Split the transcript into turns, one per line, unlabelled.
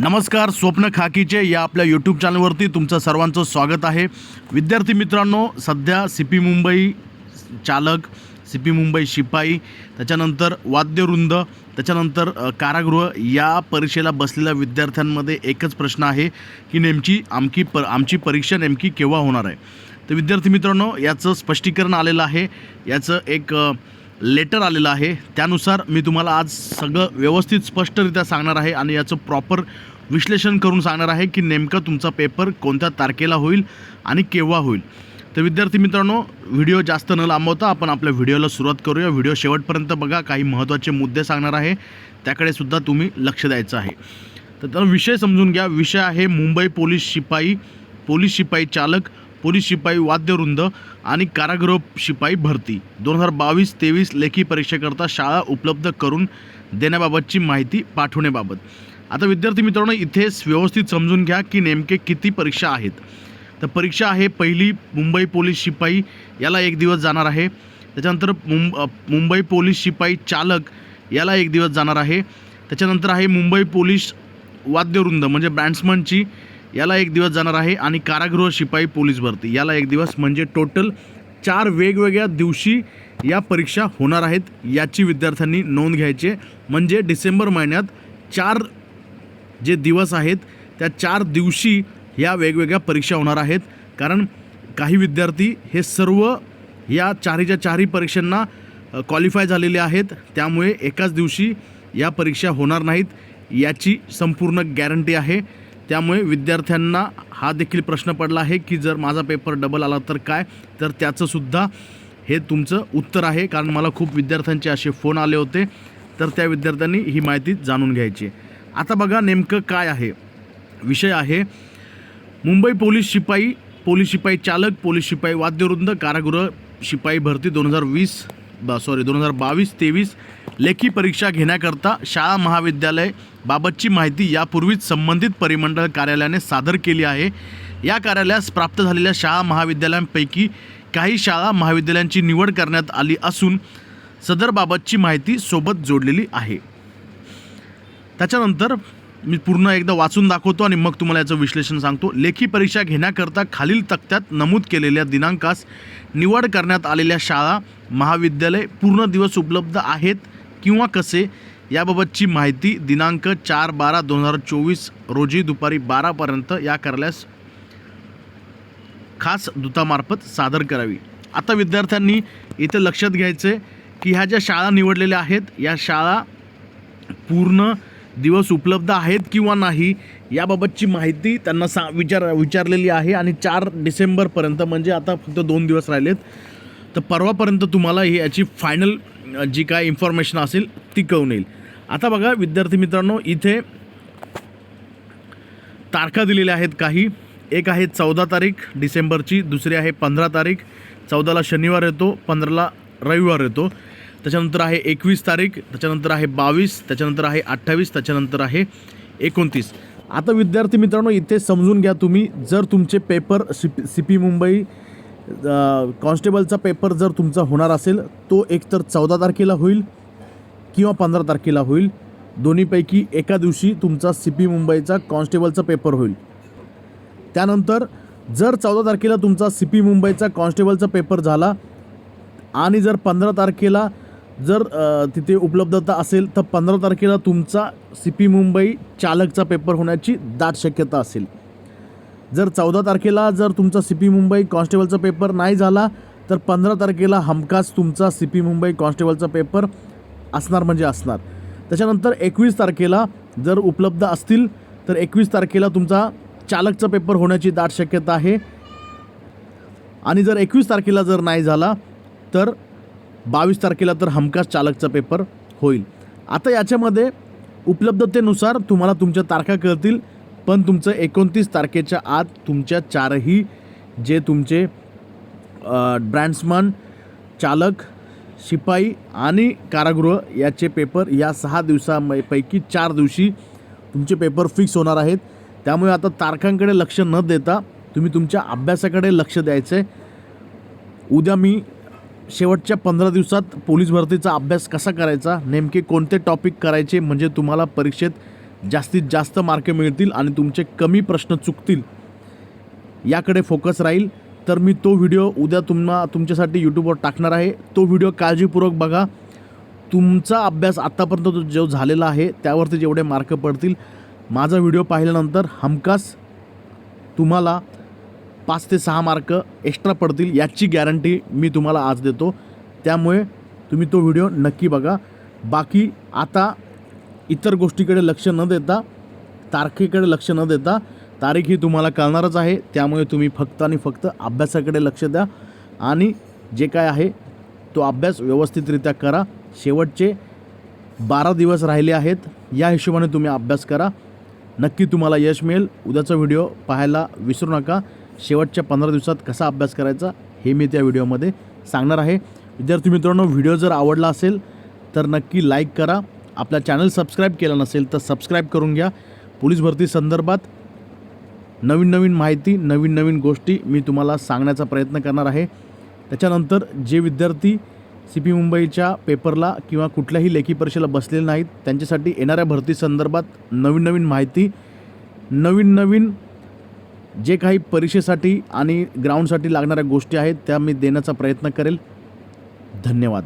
नमस्कार स्वप्न खाकीचे या आपल्या यूट्यूब चॅनलवरती तुमचं सर्वांचं स्वागत आहे. विद्यार्थी मित्रांनो सध्या सी पी मुंबई चालक सी पी मुंबई शिपाई त्याच्यानंतर वाद्यवृंद त्याच्यानंतर कारागृह या परीक्षेला बसलेल्या विद्यार्थ्यांमध्ये एकच प्रश्न आहे की नेमकी आमकी प आमची परीक्षा नेमकी केव्हा होणार आहे? तर विद्यार्थी मित्रांनो याचं स्पष्टीकरण आलेलं आहे. याचं एक लेटर आलेलं आहे. त्यानुसार मी तुम्हाला आज सगळं व्यवस्थित स्पष्टरित्या सांगणार आहे आणि याचं प्रॉपर विश्लेषण करून सांगणार आहे की नेमकं तुमचा पेपर कोणत्या तारखेला होईल आणि केव्हा होईल. तर विद्यार्थी मित्रांनो व्हिडिओ जास्त न लांबवता आपण आपल्या व्हिडिओला सुरुवात करूया. व्हिडिओ शेवटपर्यंत बघा काही महत्त्वाचे मुद्दे सांगणार आहे. त्याकडे सुद्धा तुम्ही लक्ष द्यायचं आहे. तर त्याला विषय समजून घ्या. विषय आहे मुंबई पोलीस शिपाई. पोलीस शिपाई चालक पोलीस शिपाई वाद्यवृंद आणि कारागृह शिपाई भरती. दोन हजार बावीस तेवीस लेखी परीक्षेकरता शाळा उपलब्ध करून देण्याबाबतची माहिती पाठवण्याबाबत. आता विद्यार्थी मित्रांनो इथेच व्यवस्थित समजून घ्या की नेमके किती परीक्षा आहेत. तर परीक्षा आहे पहिली मुंबई पोलीस शिपाई याला एक दिवस जाणार आहे. त्याच्यानंतर मुंब मुंबई पोलीस शिपाई चालक याला एक दिवस जाणार आहे. त्याच्यानंतर आहे मुंबई पोलीस वाद्यवृंद म्हणजे बँड्समनची याला एक दिवस जाणार आहे आणि कारागृह शिपाई पोलीस भरती. याला एक दिवस म्हणजे टोटल चार वेगवेगळ्या दिवशी या परीक्षा होणार आहेत. याची विद्यार्थ्यांनी नोंद घ्यायची म्हणजे डिसेंबर महिन्यात चार जे दिवस आहेत त्या चार दिवशी या वेगवेगळ्या परीक्षा होणार आहेत. कारण काही विद्यार्थी हे सर्व या चारीच्या चारही परीक्षांना क्वालिफाय झालेले आहेत. त्यामुळे एकाच दिवशी या परीक्षा होणार नाहीत. याची संपूर्ण गॅरंटी आहे. त्यामुळे विद्यार्थ्यांना हा देखील प्रश्न पडला आहे की जर माझा पेपर डबल आला तर काय? तर त्याचंसुद्धा हे तुमचं उत्तर आहे. कारण मला खूप विद्यार्थ्यांचे असे फोन आले होते. तर त्या विद्यार्थ्यांनी ही माहिती जाणून घ्यायची. आता बघा नेमकं काय आहे. विषय आहे मुंबई पोलीस शिपाई पोलीस शिपाई चालक पोलीस शिपाई वाद्यवृंद कारागृह शिपाई भरती दोन हजार वीस ब सॉरी दोन हजार बावीस तेवीस लेखी परीक्षा घेण्याकरता शाळा महाविद्यालय बाबतची माहिती यापूर्वीच संबंधित परिमंडळ कार्यालयाने सादर केली आहे. या कार्यालयास प्राप्त झालेल्या शाळा महाविद्यालयांपैकी काही शाळा महाविद्यालयांची निवड करण्यात आली असून सदरबाबतची माहिती सोबत जोडलेली आहे. त्याच्यानंतर मी पूर्ण एकदा वाचून दाखवतो आणि मग तुम्हाला याचं विश्लेषण सांगतो. लेखी परीक्षा घेण्याकरता खालील तक्त्यात नमूद केलेल्या दिनांकास निवड करण्यात आलेल्या शाळा महाविद्यालय पूर्ण दिवस उपलब्ध आहेत किंवा कसे? याबाबतची माहिती दिनांक चार बारा दोन हजार चोवीस रोजी दुपारी बारापर्यंत या करल्यास खास दूतामार्फत सादर करावी. आता विद्यार्थ्यांनी इथं लक्षात घ्यायचं आहे की ह्या ज्या शाळा निवडलेल्या आहेत या शाळा पूर्ण दिवस उपलब्ध आहेत किंवा नाही याबाबतची माहिती त्यांना सा विचार विचारलेली आहे. आणि चार डिसेंबरपर्यंत म्हणजे आता फक्त दोन दिवस राहिलेत तर परवापर्यंत तुम्हाला ही याची फायनल जी काय इन्फॉर्मेशन असेल ती कळून येईल. आता बघा विद्यार्थी मित्रांनो इथे तारखा दिलेल्या आहेत काही. एक आहे चौदा तारीख डिसेंबरची. दुसरी आहे पंधरा तारीख. चौदाला शनिवार येतो पंधराला रविवार येतो. त्याच्यानंतर आहे एकवीस तारीख त्याच्यानंतर आहे बावीस त्याच्यानंतर आहे अठ्ठावीस त्याच्यानंतर आहे एकोणतीस. आता विद्यार्थी मित्रांनो इथे समजून घ्या तुम्ही जर तुमचे paper C C P Mumbai कॉन्स्टेबलचा paper जर तुमचा होणार असेल तो एकतर चौदा तारखेला होईल किंवा पंधरा तारखेला होईल. दोन्हीपैकी एका दिवशी तुमचा सी पी मुंबईचा कॉन्स्टेबलचा पेपर होईल. त्यानंतर जर चौदा तारखेला तुमचा सी पी मुंबईचा कॉन्स्टेबलचा पेपर झाला आणि जर पंधरा तारखेला जर तिथे उपलब्धता असेल तर पंधरा तारखेला तुमचा सी पी मुंबई चालकचा पेपर होण्याची दाट शक्यता असेल. जर चौदा तारखेला जर तुमचा सी पी मुंबई कॉन्स्टेबलचा पेपर नाही झाला तर पंधरा तारखेला हमखास तुमचा सी पी मुंबई कॉन्स्टेबलचा पेपर असणार म्हणजे असणार. त्याच्यानंतर एकवीस तारखेला जर उपलब्ध असतील तर एकवीस तारखेला तुमचा चालकचा पेपर होण्याची दाट शक्यता आहे. आणि जर एकवीस तारखेला जर नाही झाला तर बावीस तारखेला तर हमखास चालकचा पेपर होईल. आता याच्यामध्ये उपलब्धतेनुसार तुम्हाला तुमच्या तारखा कळतील पण तुमचं एकोणतीस तारखेच्या आत तुमच्या चारही जे तुमचे ब्रँड्समन चालक शिपाई आणि कारागृह याचे पेपर या सहा दिवसापैकी चार दिवशी तुमचे पेपर फिक्स होणार आहेत. त्यामुळे आता तारखांकडे लक्ष न देता तुम्ही तुमच्या अभ्यासाकडे लक्ष द्यायचं आहे उद्या मी शेवटच्या पंधरा दिवसात पोलीस भरतीचा अभ्यास कसा करायचा? नेमके कोणते टॉपिक करायचे? म्हणजे तुम्हाला परीक्षेत जास्तीत जास्त मार्क मिळतील आणि तुमचे कमी प्रश्न चुकतील. याकडे फोकस राहील. तर मी तो व्हिडिओ उद्या तुम्हा तुमच्यासाठी यूट्यूबवर टाकणार आहे. तो व्हिडिओ काळजीपूर्वक बघा. तुमचा अभ्यास आत्तापर्यंत जो- जो झालेला आहे त्यावरती जेवढे मार्क पडतील. माझा व्हिडिओ पाहिल्यानंतर हमखास तुम्हाला पाच ते सहा मार्क एक्स्ट्रा पडतील याची गॅरंटी मी तुम्हाला आज देतो. त्यामुळे तुम्ही तो व्हिडिओ नक्की बघा. बाकी आता इतर गोष्टीकडे लक्ष न देता तारखेकडे लक्ष न देता तारीख ही तुम्हाला कळणारच आहे. त्यामुळे तुम्ही फक्त आणि फक्त अभ्यासाकडे लक्ष द्या आणि जे काय आहे तो अभ्यास व्यवस्थितरित्या करा. शेवटचे बारा दिवस राहिले आहेत. या हिशोबाने तुम्ही अभ्यास करा. नक्की तुम्हाला यश मिळेल. उद्याचा व्हिडिओ पाहायला विसरू नका. शेवटच्या पंधरा दिवसात कसा अभ्यास करायचा हे मी त्या व्हिडिओमध्ये सांगणार आहे. विद्यार्थी मित्रांनो व्हिडिओ जर आवडला असेल तर नक्की लाईक करा. आपला चॅनल सबस्क्राईब केला नसेल तर सबस्क्राईब करून घ्या. पोलीस भरती संदर्भात नवीन नवीन माहिती नवीन नवीन गोष्टी मी तुम्हाला सांगण्याचा प्रयत्न करणार आहे. त्याच्यानंतर जे विद्यार्थी सी पी मुंबईच्या पेपरला किंवा कुठल्याही लेखी परीक्षेला बसलेले नाहीत त्यांच्यासाठी येणाऱ्या भरती संदर्भात नवीन नवीन माहिती नवीन नवीन जे काही परीक्षेसाठी आणि ग्राउंडसाठी लागणाऱ्या गोष्टी आहेत त्या मी देण्याचा प्रयत्न करेल. धन्यवाद.